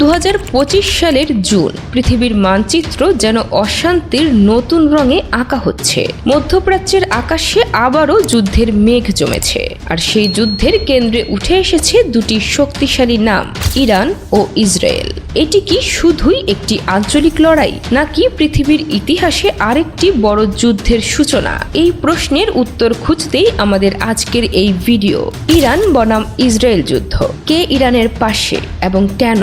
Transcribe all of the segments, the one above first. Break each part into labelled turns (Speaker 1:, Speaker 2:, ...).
Speaker 1: দু হাজার পঁচিশ সালের জুন, পৃথিবীর মানচিত্র যেন অশান্তির নতুন রঙে আঁকা হচ্ছে। মধ্যপ্রাচ্যের আকাশে আবারও যুদ্ধের মেঘ জমেছে, আর সেই যুদ্ধের কেন্দ্রে উঠে এসেছে দুটি শক্তিশালী নাম, ইরান ও ইসরায়েল। এটি কি শুধুই একটি আঞ্চলিক লড়াই, নাকি পৃথিবীর ইতিহাসে আরেকটি বড় যুদ্ধের সূচনা? এই প্রশ্নের উত্তর খুঁজতেই আমাদের আজকের এই ভিডিও, ইরান বনাম ইসরায়েল যুদ্ধ, কে ইরানের পাশে এবং কেন?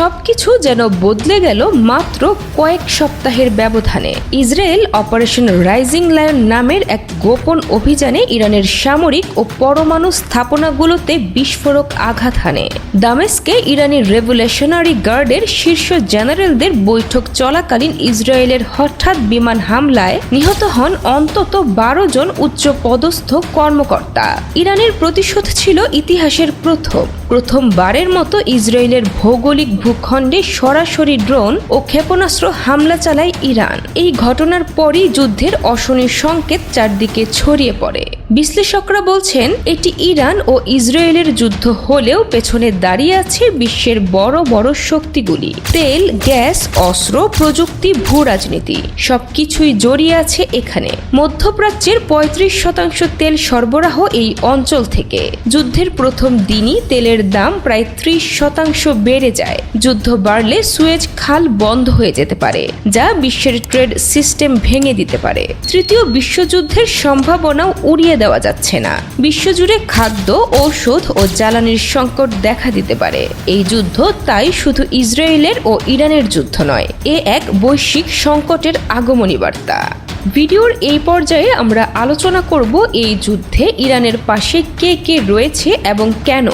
Speaker 1: সবকিছু যেন বদলে গেল মাত্র কয়েক সপ্তাহের ব্যবধানে। ইসরায়েল অপারেশন রাইজিং লায়ন নামের এক গোপন অভিযানে ইরানের সামরিক ও পরমাণু স্থাপনাগুলোতে বিস্ফোরক আঘাত হানে। দামেস্কে ইরানি রেভুলেশনারি গার্ডের শীর্ষ জেনারেলদের বৈঠক চলাকালীন ইসরায়েলের হঠাৎ বিমান হামলায় নিহত হন অন্তত বারো জন উচ্চ পদস্থ কর্মকর্তা। ইরানের প্রতিশোধ ছিল ইতিহাসের প্রথম। প্রথমবারের মতো ইসরায়েলের ভৌগোলিক ভূখণ্ডে সরাসরি ড্রোন ও ক্ষেপণাস্ত্র হামলা চালায় ইরান। এই ঘটনার পরই যুদ্ধের অশনি সংকেত চারদিকে ছড়িয়ে পড়ে। বিশ্লেষকরা বলছেন, এটি ইরান ও ইসরায়েলের যুদ্ধ হলেও পেছনে দাঁড়িয়ে আছে বিশ্বের বড় বড় শক্তিগুলি। তেল, গ্যাস, অস্ত্র, প্রযুক্তি, ভূ রাজনীতি, সবকিছুই জড়িয়ে আছে এখানে। মধ্যপ্রাচ্যের পঁয়ত্রিশ শতাংশ তেল সরবরাহ এই অঞ্চল থেকে। যুদ্ধের প্রথম দিনই তেলের দাম প্রায় ত্রিশ শতাংশ বেড়ে যায়। যুদ্ধ বাড়লে সুয়েজ খাল বন্ধ হয়ে যেতে পারে, যা বিশ্বের ট্রেড সিস্টেম ভেঙে দিতে পারে। তৃতীয় বিশ্বযুদ্ধের সম্ভাবনাও উড়িয়ে দেওয়া যাচ্ছে না। বিশ্বজুড়ে খাদ্য, ঔষধ ও জ্বালানির সংকট দেখা দিতে পারে। এই যুদ্ধ তাই শুধু ইসরায়েলের ও ইরানের যুদ্ধ নয়, এ এক বৈশ্বিক সংকটের আগমনী বার্তা। ভিডিওর এই পর্যায়ে আমরা আলোচনা করব এই যুদ্ধে ইরানের পাশে কে কে রয়েছে এবং কেন।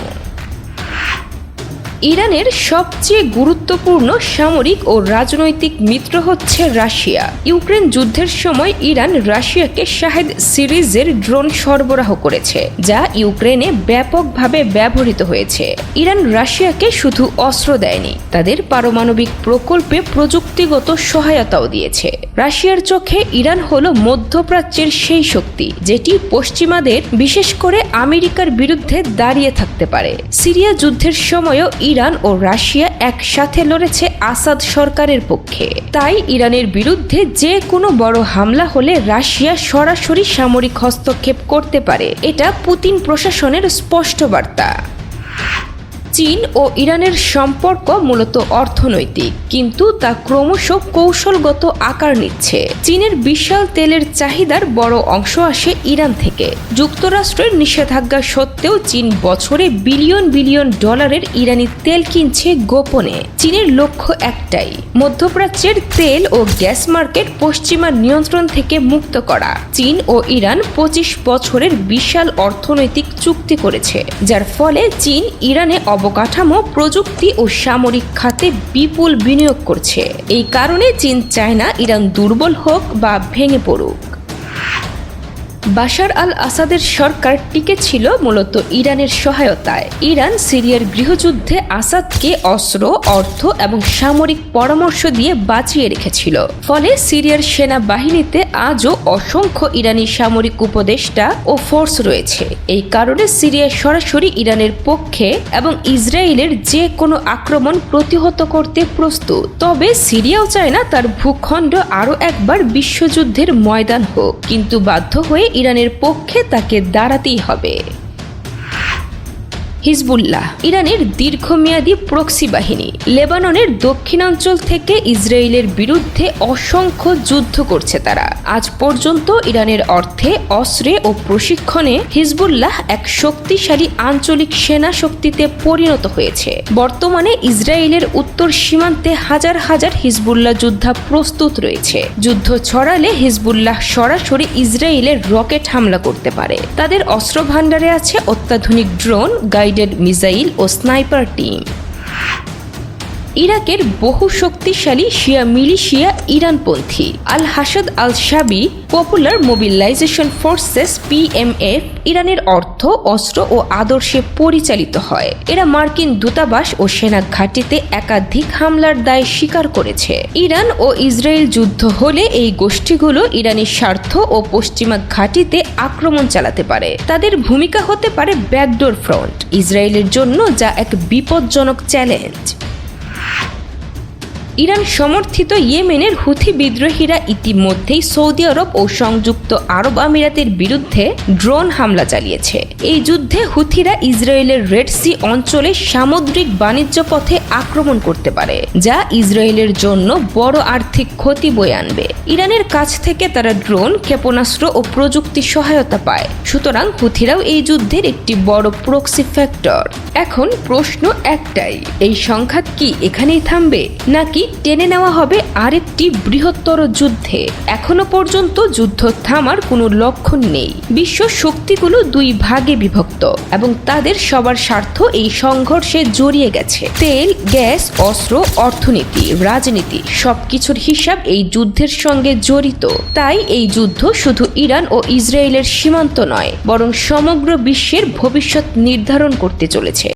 Speaker 1: ইরানের সবচেয়ে গুরুত্বপূর্ণ সামরিক ও রাজনৈতিক মিত্র হচ্ছে রাশিয়া। ইউক্রেন যুদ্ধের সময় ইরান রাশিয়াকে শাহেদ সিরিজের ড্রোন সরবরাহ করেছে, যা ইউক্রেনে ব্যাপকভাবে ব্যবহৃত হয়েছে। ইরান রাশিয়াকে শুধু অস্ত্র দেয়নি, তাদের পারমাণবিক প্রকল্পে প্রযুক্তিগত সহায়তাও দিয়েছে। রাশিয়ার চোখে ইরান হল মধ্যপ্রাচ্যের সেই শক্তি, যেটি পশ্চিমাদের, বিশেষ করে আমেরিকার বিরুদ্ধে দাঁড়িয়ে থাকতে পারে। সিরিয়া যুদ্ধের সময়ও ইরান ও রাশিয়া একসাথে লড়েছে আসাদ সরকারের পক্ষে। তাই ইরানের বিরুদ্ধে যে কোনো বড় হামলা হলে রাশিয়া সরাসরি সামরিক হস্তক্ষেপ করতে পারে। এটা পুতিন প্রশাসনের স্পষ্ট বার্তা। চীন ও ইরানের সম্পর্ক মূলত অর্থনৈতিক, কিন্তু তা ক্রমশ কৌশলগত আকার নিচ্ছে। চীনের বিশাল তেলের চাহিদার বড় অংশ আসে ইরান থেকে। যুক্তরাষ্ট্রের নিষেধাজ্ঞা সত্ত্বেও চীন বছরে বিলিয়ন বিলিয়ন ডলারের ইরানি তেল কিনছে গোপনে। চীনের লক্ষ্য একটাই, মধ্যপ্রাচ্যের তেল ও গ্যাস মার্কেট পশ্চিমা নিয়ন্ত্রণ থেকে মুক্ত করা। চীন ও ইরান পঁচিশ বছরের বিশাল অর্থনৈতিক চুক্তি করেছে, যার ফলে চীন ইরানে অবকাঠামো, প্রযুক্তি ও সামরিক খাতে বিপুল বিনিয়োগ করছে। এই কারণে চীন চায় না ইরান দুর্বল হোক বা ভেঙে পড়ুক। বাশার আল আসাদের সরকার টিকে ছিল মূলত ইরানের সহায়তায়। ইরান সিরিয়ার গৃহযুদ্ধে আসাদকে অস্ত্র, অর্থ এবং সামরিক পরামর্শ দিয়ে বাঁচিয়ে রেখেছিল। ফলে সিরিয়ার সেনাবাহিনীতে আজও অসংখ্য ইরানি সামরিক উপদেষ্টা ও ফোর্স রয়েছে। এই কারণে সিরিয়া সরাসরি ইরানের পক্ষে এবং ইসরায়েলের যে কোনো আক্রমণ প্রতিহত করতে প্রস্তুত। তবে সিরিয়াও চায় না তার ভূখণ্ড আরও একবার বিশ্বযুদ্ধের ময়দান হোক। কিন্তু বাধ্য হয়ে ইরানের পক্ষে তাকে দাঁড়াতেই হবে। হিজবুল্লাহ, ইরানের দীর্ঘমেয়াদী প্রক্সি বাহিনী, লেবাননের দক্ষিণাঞ্চল থেকে ইসরায়েলের বিরুদ্ধে অসংখ্য যুদ্ধ করছে তারা। আজ পর্যন্ত ইরানের অর্থে, অস্ত্রে ও প্রশিক্ষণে হিজবুল্লাহ এক শক্তিশালী আঞ্চলিক সেনা শক্তিতে পরিণত হয়েছে। বর্তমানে ইসরায়েলের উত্তর সীমান্তে হাজার হাজার হিজবুল্লাহ যোদ্ধা প্রস্তুত রয়েছে। যুদ্ধ ছড়ালে হিজবুল্লাহ সরাসরি ইসরায়েলের রকেট হামলা করতে পারে। তাদের অস্ত্র ভাণ্ডারে আছে অত্যাধুনিক ড্রোন গাইডেড মিসাইল ও স্নাইপার টিম। ইরাকের বহু শক্তিশালী শিয়া militia ইরানপন্থী। Al Hashd al Shaabi popular mobilisation forces PMF ইরানের অর্থ, অস্ত্র ও আদর্শে পরিচালিত হয়। এরা মার্কিন দূতাবাস ও সেনা ঘাঁটিতে একাধিক হামলার দায় স্বীকার করেছে। ইরান ও ইসরায়েল যুদ্ধ হলে এই গোষ্ঠীগুলো ইরানি স্বার্থ ও পশ্চিমা ঘাঁটিতে আক্রমণ চালাতে পারে। তাদের ভূমিকা হতে পারে ব্যাকডোর ফ্রন্ট। ইসরায়েলের জন্য যা এক বিপজ্জনক চ্যালেঞ্জ। ইরান সমর্থিত ইয়েমেনের হুথি বিদ্রোহীরা ইতিমধ্যেই সৌদি আরব ও সংযুক্ত আরব আমিরাতের বিরুদ্ধে ড্রোন হামলা চালিয়েছে। এই যুদ্ধে হুথিরা ইসরায়েলের রেড সি অঞ্চলে সামুদ্রিক বাণিজ্য পথে আক্রমণ করতে পারে, যা ইসরায়েলের জন্য বড় আর্থিক ক্ষতি বয়ে আনবে। ইরানের কাছ থেকে তারা ড্রোন, ক্ষেপণাস্ত্র ও প্রযুক্তি সহায়তা পায়। সুতরাং হুথিরাও এই যুদ্ধের একটি বড় প্রক্সি ফ্যাক্টর এখন প্রশ্ন একটাই, এই সংঘাত কি এখানেই থামবে, নাকি টেনে নেওয়া হবে আরেকটি বৃহত্তর যুদ্ধে? এখনও পর্যন্ত যুদ্ধ থামার কোনো লক্ষণ নেই। বিশ্ব শক্তিগুলো দুই ভাগে বিভক্ত, এবং তাদের সবার স্বার্থ এই সংঘর্ষে জড়িয়ে গেছে। তেল, গ্যাস, অস্ত্র, অর্থনীতি, রাজনীতি, সবকিছুর হিসাব এই যুদ্ধের সঙ্গে জড়িত। তাই এই যুদ্ধ শুধু ইরান ও ইসরায়েলের সীমান্ত নয় বরং সমগ্র বিশ্বের ভবিষ্যৎ নির্ধারণ করতে চলেছে।